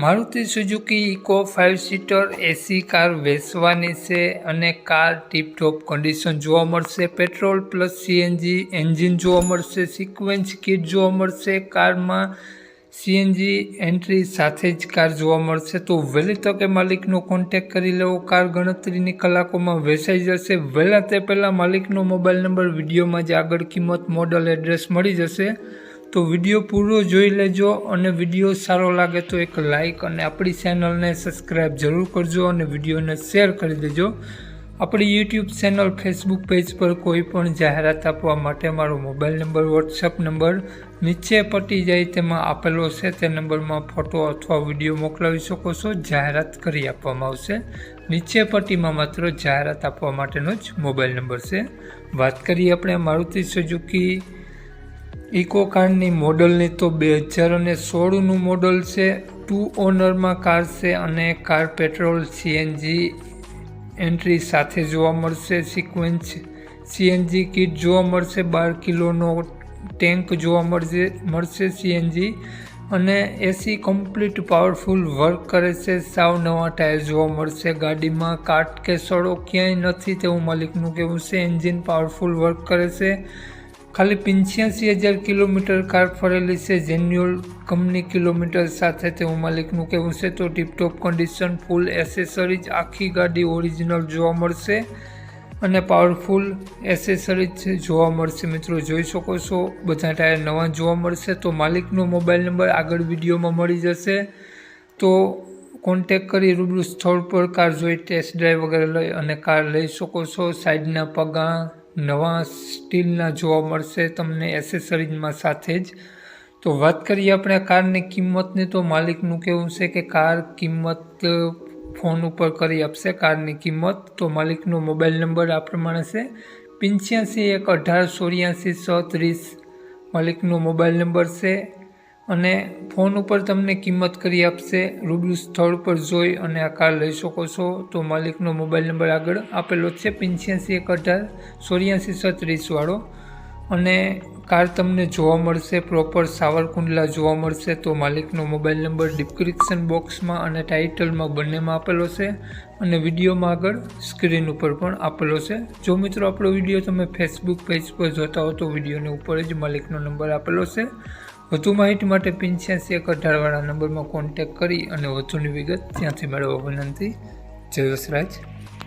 Maruti Suzuki Eeco five seater AC car વેચવાની છે અને કાર ટીપટોપ કન્ડિશન જોવા મળશે. પેટ્રોલ પ્લસ સીએનજી એન્જિન જોવા મળશે. સિક્વન્સ કિટ જોવા મળશે. કારમાં સીએનજી એન્ટ્રી સાથે જ કાર જોવા મળશે. તો વહેલી તકે માલિકનો કોન્ટેક કરી લેવો. કાર ગણતરીની કલાકોમાં વેચાઈ જશે. વહેલા તે પહેલાં માલિકનો મોબાઈલ નંબર વિડીયોમાં જ આગળ કિંમત મોડલ એડ્રેસ મળી જશે. તો વીડિયો પૂરો જોઈ લેજો અને વીડિયો સારો લાગે તો એક લાઇક અને આપણી ચેનલને સબસ્ક્રાઈબ જરૂર કરજો અને વિડીયોને શેર કરી દેજો. આપણી યુટ્યુબ ચેનલ ફેસબુક પેજ પર કોઈ પણ જાહેરાત આપવા માટે મારો મોબાઈલ નંબર વોટ્સઅપ નંબર નીચે પટી જાય તેમાં આપેલો છે. તે નંબરમાં ફોટો અથવા વીડિયો મોકલાવી શકો છો. જાહેરાત કરી આપવામાં આવશે. નીચે પટ્ટીમાં માત્ર જાહેરાત આપવા માટેનો જ મોબાઈલ નંબર છે. વાત કરીએ આપણે મારુતિ સુઝુકી ઇકો કારની મોડલની તો બે હજાર અને સોળનું મોડલ છે. ટુ ઓનરમાં કાર છે અને કાર પેટ્રોલ સીએનજી એન્ટ્રી સાથે જોવા મળશે સિક્વન્સ. સીએનજી કિટ જોવા મળશે, બાર કિલોનો ટેન્ક જોવા મળશે મળશે સીએનજી. અને એસી કમ્પ્લીટ પાવરફુલ વર્ક કરે છે, સાવ નવા ટાયર જોવા મળશે. ગાડીમાં કાટ કે સડો ક્યાંય નથી તેવું માલિકનું કહેવું છે. એન્જિન પાવરફુલ વર્ક કરે છે. ખાલી પંચ્યાસી હજાર કિલોમીટર કાર ફરેલી છે. જેન્યુઅલ કંપની કિલોમીટર સાથે તેવું માલિકનું કહેવું છે તો ટીપટોપ કન્ડિશન ફૂલ એસેસરીજ આખી ગાડી ઓરિજિનલ જોવા મળશે અને પાવરફુલ એસેસરીજ જોવા મળશે. મિત્રો, જોઈ શકો છો, બધા ટાયર નવા જોવા મળશે તો માલિકનો મોબાઈલ નંબર આગળ વિડીયોમાં મળી જશે. તો કોન્ટેક કરી રૂબરૂ સ્થળ પર કાર જોઈ ટેસ્ટ ડ્રાઈવ વગેરે લઈ અને કાર લઈ શકો છો. સાઈડના પગા નવા સ્ટીલના જોવા મળશે તમને એસેસરીઝમાં સાથે જ. તો વાત કરીએ આપણે કારની કિંમતની, તો માલિકનું કહેવું છે કે કાર કિંમત ફોન ઉપર કરી આપશે કારની કિંમત. તો માલિકનો મોબાઈલ નંબર આ પ્રમાણે છે. પંચ્યાસી એક અઢાર ચોર્યાસી છ ત્રીસ માલિકનો મોબાઈલ નંબર છે અને ફોન ઉપર તમને કિંમત કરી આપશે. રૂબરૂ સ્થળ પર જોઈ અને આ કાર લઈ શકો છો. તો માલિકનો મોબાઈલ નંબર આગળ આપેલો છે, પંચ્યાસી એક અઢાર, ચોર્યાસી છત્રીસવાળો અને કાર તમને જોવા મળશે, પ્રોપર સાવરકુંડલા જોવા મળશે. તો માલિકનો મોબાઈલ નંબર ડિસ્ક્રિપ્શન બોક્સમાં અને ટાઇટલમાં બંનેમાં આપેલો છે. અને વિડીયોમાં આગળ સ્ક્રીન ઉપર પણ આપેલો છે. જો મિત્રો આપણો વીડિયો તમે ફેસબુક પેજ પર જોતા હો તો વિડીયોની ઉપર જ માલિકનો નંબર આપેલો છે. વધુ માહિતી માટે પિંચ્યાસી એક અઢારવાળા નંબરમાં કોન્ટેક કરી અને વધુની વિગત ત્યાંથી મેળવવા વિનંતી. જય વસરાજ.